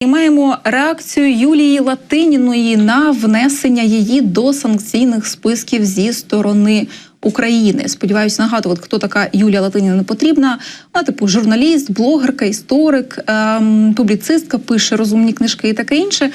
І маємо реакцію Юлії Латиніної на внесення її до санкційних списків зі сторони України. Сподіваюся, нагадувати, хто така Юлія Латиніна потрібна. Вона типу журналіст, блогерка, історик, ем, публіцистка, пише розумні книжки і таке інше.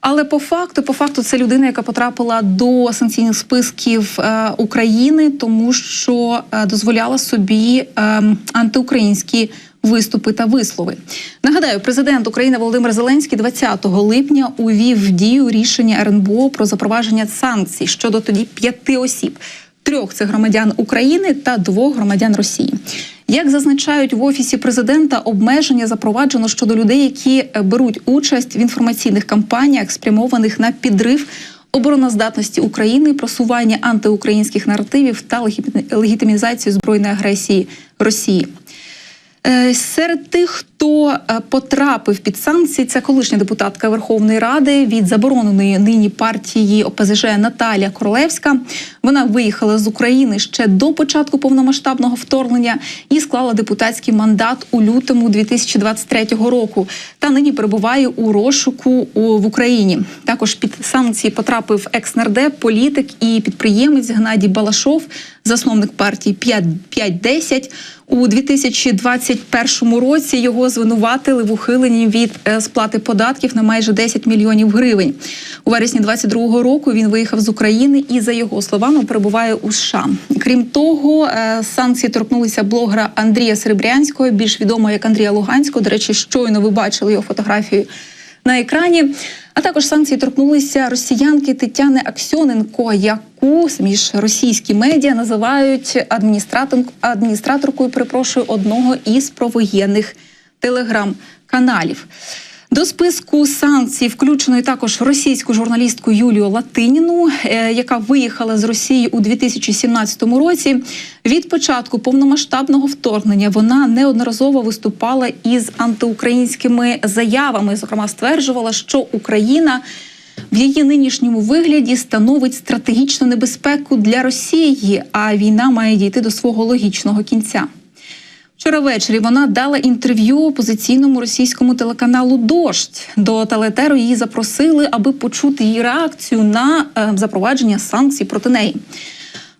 Але по факту, по факту, це людина, яка потрапила до санкційних списків е, України, тому що е, дозволяла собі е, антиукраїнські виступи та вислови. Нагадаю, президент України Володимир Зеленський 20 липня увів в дію рішення РНБО про запровадження санкцій щодо тоді п'яти осіб. Трьох це громадян України та двох громадян Росії. Як зазначають в офісі президента, обмеження запроваджено щодо людей, які е, беруть участь в інформаційних кампаніях, спрямованих на підрив обороноздатності України, просування антиукраїнських наративів та легітимі- легітимізацію збройної агресії Росії. Е, Серед тих, хто е, потрапив під санкції, це колишня депутатка Верховної Ради від забороненої нині партії ОПЗЖ Наталія Королевська. Вона виїхала з України ще до початку повномасштабного вторгнення і склала депутатський мандат у лютому 2023 року. Та нині перебуває у розшуку в Україні. Також під санкції потрапив екс-нардеп, політик і підприємець Геннадій Балашов, засновник партії 5 5-10. У 2021 році його звинуватили в ухиленні від е, сплати податків на майже 10 мільйонів гривень. У вересні 22 року він виїхав з України і, за його словами, перебуває у США. Крім того, е, санкції торкнулися блогера Андрія Серебрянського, більш відомого як Андрія Луганського. До речі, щойно ви бачили його фотографію на екрані. А також санкції торкнулися росіянки Тетяни Аксьоненко, яку самі ж російські медіа називають адміністраторкою, перепрошую, одного із провоєнних телеграм-каналів. До списку санкцій включено і також російську журналістку Юлію Латиніну, е, яка виїхала з Росії у 2017 році. Від початку повномасштабного вторгнення вона неодноразово виступала із антиукраїнськими заявами. Зокрема, стверджувала, що Україна в її нинішньому вигляді становить стратегічну небезпеку для Росії, а війна має дійти до свого логічного кінця. Вчора ввечері вона дала інтерв'ю опозиційному російському телеканалу Дождь. До телетеру її запросили, аби почути її реакцію на е, запровадження санкцій проти неї.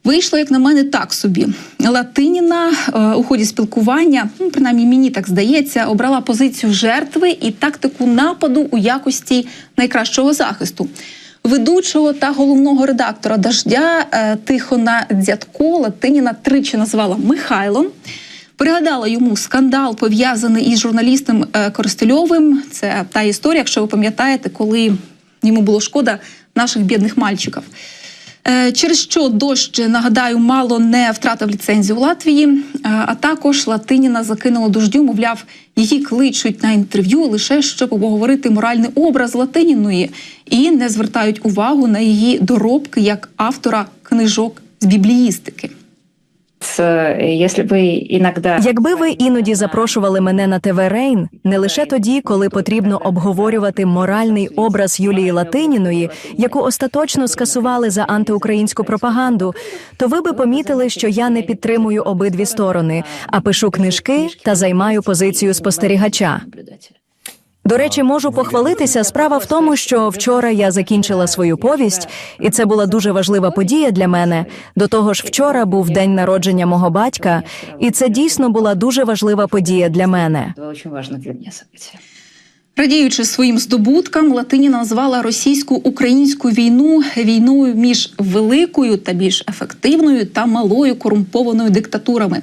Вийшло, як на мене, так собі. Латиніна е, у ході спілкування, ну принаймні мені так здається, обрала позицію жертви і тактику нападу у якості найкращого захисту. Ведучого та головного редактора дождя е, Тихона Дзятко Латиніна тричі назвала Михайлом. Пригадала йому скандал пов'язаний із журналістом е, Коростельовим. Це та історія, якщо ви пам'ятаєте, коли йому було шкода наших бідних мальчиків. Е, Через що дощ, нагадаю, мало не втратив ліцензію у Латвії, е, а також Латиніна закинула дождю, мовляв, її кличуть на інтерв'ю лише щоб обговорити моральний образ Латиніної і не звертають увагу на її доробки як автора книжок з бібліїстики. Якби ви іноді запрошували мене на ТВ Рейн, не лише тоді, коли потрібно обговорювати моральний образ Юлії Латиніної, яку остаточно скасували за антиукраїнську пропаганду, то ви би помітили, що я не підтримую обидві сторони, а пишу книжки та займаю позицію спостерігача. До речі, можу похвалитися. Справа в тому, що вчора я закінчила свою повість, і це була дуже важлива подія для мене. До того ж, вчора був день народження мого батька, і це дійсно була дуже важлива подія для мене. Радіючи своїм здобуткам, Латиніна назвала російсько-українську війну війною між великою та більш ефективною та малою корумпованою диктатурами.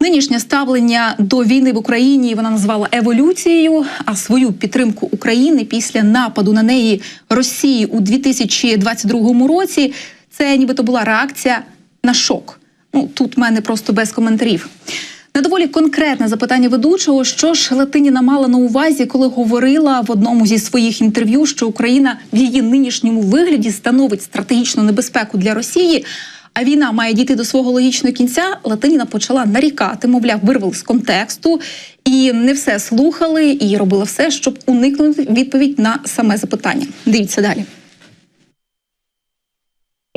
Нинішнє ставлення до війни в Україні вона назвала еволюцією. А свою підтримку України після нападу на неї Росії у 2022 році це нібито була реакція на шок. Ну тут в мене просто без коментарів. На доволі конкретне запитання ведучого, що ж Латиніна мала на увазі, коли говорила в одному зі своїх інтерв'ю, що Україна в її нинішньому вигляді становить стратегічну небезпеку для Росії. А війна має дійти до свого логічного кінця. Латиніна почала нарікати, мовляв, вирвали з контексту і не все слухали, і робила все, щоб уникнути відповідь на саме запитання. Дивіться далі.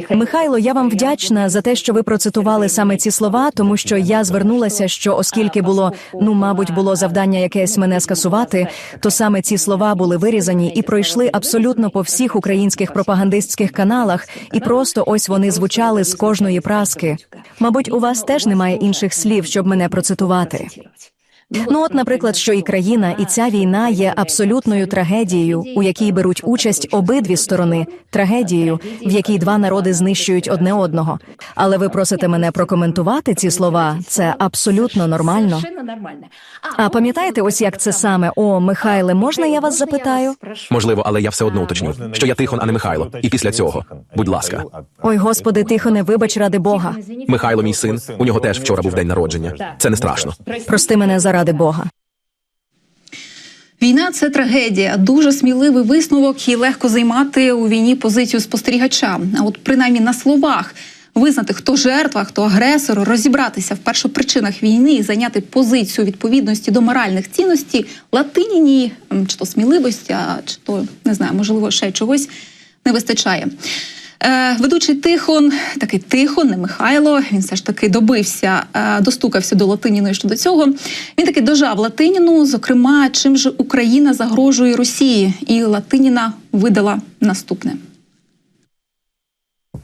Михайло, я вам вдячна за те, що ви процитували саме ці слова, тому що я звернулася, що оскільки було, ну мабуть, було завдання якесь мене скасувати, то саме ці слова були вирізані і пройшли абсолютно по всіх українських пропагандистських каналах, і просто ось вони звучали з кожної праски. Мабуть, у вас теж немає інших слів, щоб мене процитувати. Ну, от, наприклад, що і країна, і ця війна є абсолютною трагедією, у якій беруть участь обидві сторони, трагедією, в якій два народи знищують одне одного. Але ви просите мене прокоментувати ці слова. Це абсолютно нормально. А пам'ятаєте, ось як це саме? О, Михайле, можна я вас запитаю? Можливо, але я все одно уточню, що я Тихон, а не Михайло. І після цього, будь ласка, Ой, господи, Тихоне, вибач ради Бога. Михайло, мій син, у нього теж вчора був день народження. Це не страшно. Прости мене заради Бога. Війна це трагедія, дуже сміливий висновок і легко займати у війні позицію спостерігача. А от принаймні на словах визнати, хто жертва, хто агресор, розібратися в першопричинах війни і зайняти позицію відповідності до моральних цінностей Латиніній, м, чи то сміливості, а чи то не знаю, можливо, ще чогось не вистачає. Е, ведучий Тихон, такий Тихон, не Михайло. Він все ж таки добився, е, достукався до Латиніної щодо цього. Він таки дожав Латиніну. Зокрема, чим же Україна загрожує Росії, і Латиніна видала наступне.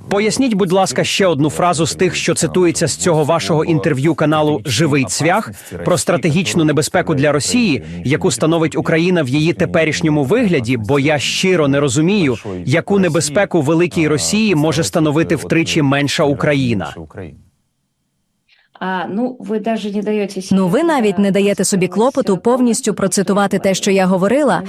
Поясніть, будь ласка, ще одну фразу з тих, що цитується з цього вашого інтерв'ю каналу Живий цвях про стратегічну небезпеку для Росії, яку становить Україна в її теперішньому вигляді. Бо я щиро не розумію, яку небезпеку великій Росії може становити втричі менша Україна. А, ну, ви даже не даєте Ну, ви навіть не даєте собі клопоту повністю процитувати те, що я говорила.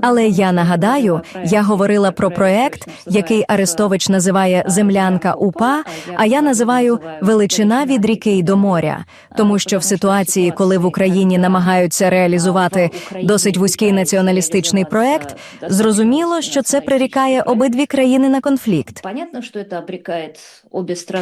Але я нагадаю, я говорила про проект, який Арестович називає землянка УПА, а я називаю величина від ріки до моря. Тому що в ситуації, коли в Україні намагаються реалізувати досить вузький націоналістичний проект, зрозуміло, що це прирікає обидві країни на конфлікт. Понятно, що це обрікає.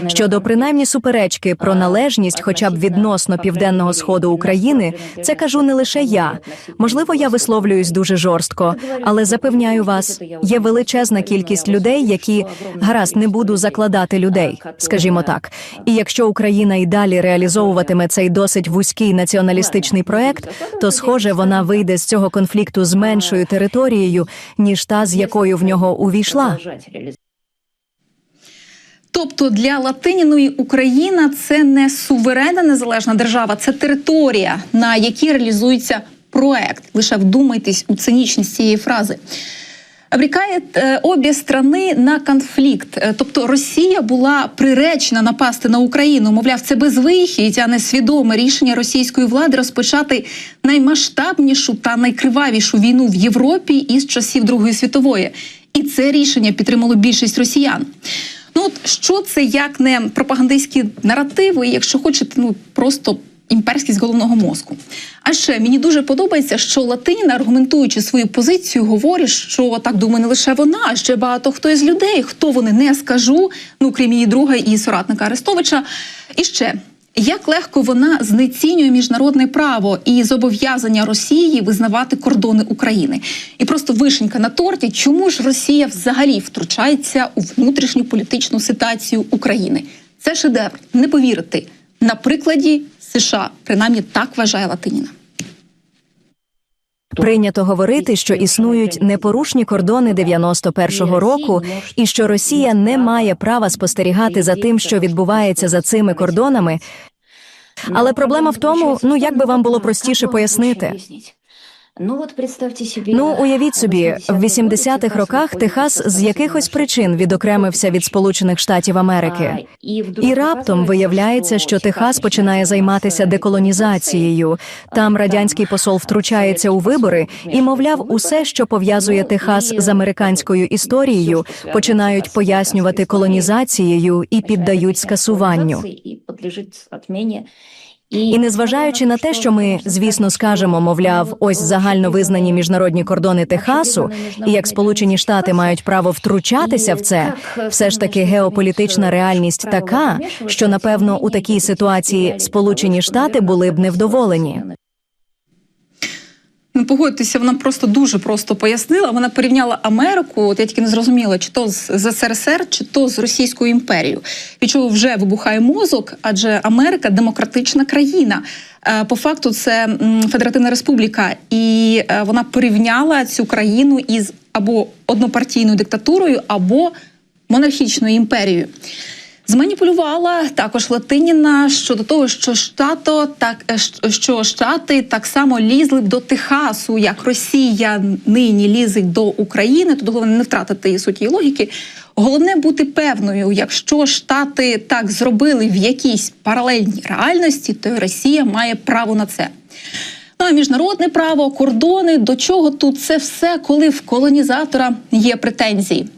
Щодо принаймні суперечки про належність, хоча б відносно південного сходу України, це кажу не лише я. Можливо, я висловлююсь дуже жорстко, але запевняю вас, є величезна кількість людей, які гаразд не буду закладати людей, скажімо так. І якщо Україна і далі реалізовуватиме цей досить вузький націоналістичний проект, то схоже, вона вийде з цього конфлікту з меншою територією, ніж та, з якою в нього увійшла. Тобто для Латиніної Україна це не суверенна незалежна держава, це територія, на якій реалізується проект. Лише вдумайтесь у цинічність цієї фрази. Обрікає е, обі сторони на конфлікт. Е, Тобто Росія була приречена напасти на Україну. Мовляв, це безвихідь, а не свідоме рішення російської влади розпочати наймасштабнішу та найкривавішу війну в Європі із часів Другої світової. І це рішення підтримало більшість росіян. Ну от що це як не пропагандистські наративи, якщо хочете, ну просто імперськість головного мозку. А ще мені дуже подобається, що Латиніна, аргументуючи свою позицію, говорить, що так думає не лише вона, а ще багато хто із людей. Хто вони не скажу, ну крім її друга і соратника Арестовича. І ще. Як легко вона знецінює міжнародне право і зобов'язання Росії визнавати кордони України, і просто вишенька на торті, чому ж Росія взагалі втручається у внутрішню політичну ситуацію України? Це шедевр, не повірити на прикладі США, принаймні так вважає Латиніна. Прийнято говорити, що існують непорушні кордони 91-го року, і що Росія не має права спостерігати за тим, що відбувається за цими кордонами. Але проблема в тому, ну як би вам було простіше пояснити. Ну, от представте собі, Ну, уявіть собі, в 80-х роках Техас з якихось причин відокремився від Сполучених Штатів Америки. І раптом виявляється, що Техас починає займатися деколонізацією. Там радянський посол втручається у вибори і, мовляв, усе, що пов'язує Техас з американською історією, починають пояснювати колонізацією і піддають скасуванню. І. Незважаючи на те, що ми, звісно, скажемо, мовляв, ось загально визнані міжнародні кордони Техасу, і як Сполучені Штати мають право втручатися в це, все ж таки геополітична реальність така, що напевно у такій ситуації Сполучені Штати були б невдоволені. Ну погодьтеся, вона просто дуже просто пояснила. Вона порівняла Америку. От я тільки не зрозуміла, чи то з, СРСР, чи то з Російською імперією. Від чого вже вибухає мозок, адже Америка демократична країна. Е, По факту це Федеративна Республіка, і е, вона порівняла цю країну із або однопартійною диктатурою, або монархічною імперією. Зманіпулювала також Латиніна щодо того, що штато так е, що штати так само лізли б до Техасу, як Росія нині лізить до України. Тут головне не втратити суті логіки. Головне бути певною, якщо штати так зробили в якійсь паралельній реальності, то Росія має право на це. Ну, а міжнародне право, кордони, до чого тут це все, коли в колонізатора є претензії?